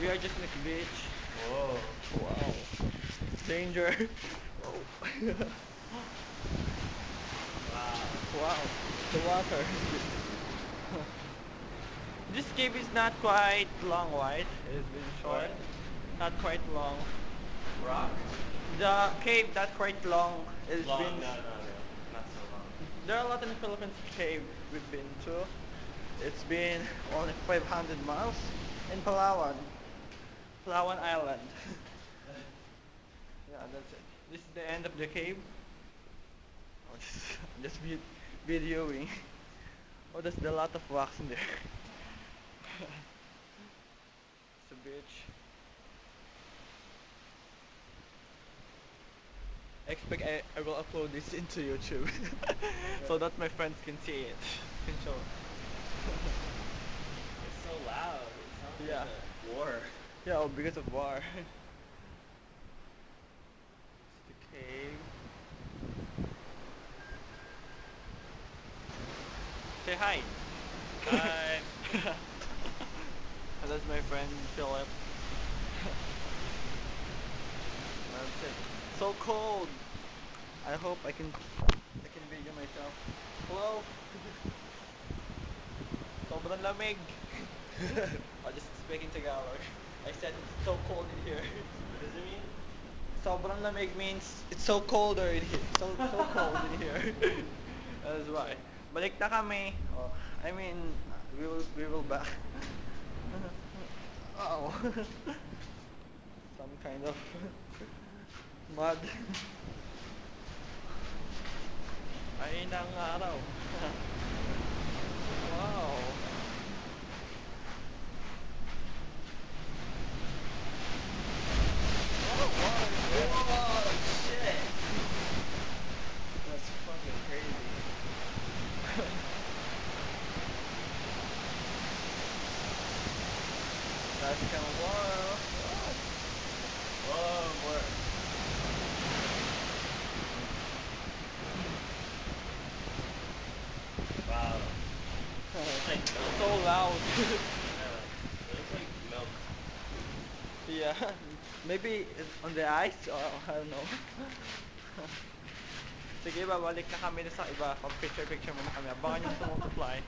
We are just in the beach. Whoa. Wow. Danger. Wow. wow. The water. this cave is not quite long, right? It's been short. Not quite long. Rock? The cave not quite long. It's Long, been no, no, no. Not so long. There are a lot in the Philippines cave we've been to. It's been only 500 miles in Palawan. Palawan Island. yeah, that's it. This is the end of the cave. Oh, just, just vid- videoing. Oh, there's a lot of rocks in there. it's a beach. I expect I, I will upload this into YouTube so that my friends can see it. Can show. It's so loud. It sounds Yeah. like a war. Oh, because of war. it's the cave. Say hi. Hi. and that's my friend Philip. that's it. So cold. I hope I can I can video myself. Hello. Sobrang lamig. I just speaking Tagalog. I said it's so cold in here. What does it mean? Sobrang lamig means it's so colder in here. So so cold in here. That's why. Balik na kami. Oh, I mean, we will we will back. oh. Some kind of mud. Ay ng araw. wow. Oh, wow. Whoa, shit. That's fucking crazy. That's kind of wild. Whoa, more. Wow. It's like so loud. Yeah, it looks like milk. yeah. Maybe it's on the ice or I don't know. Sige, babalik na kami sa iba. Pag picture-picture muna kami. Abangan yung sumultiply.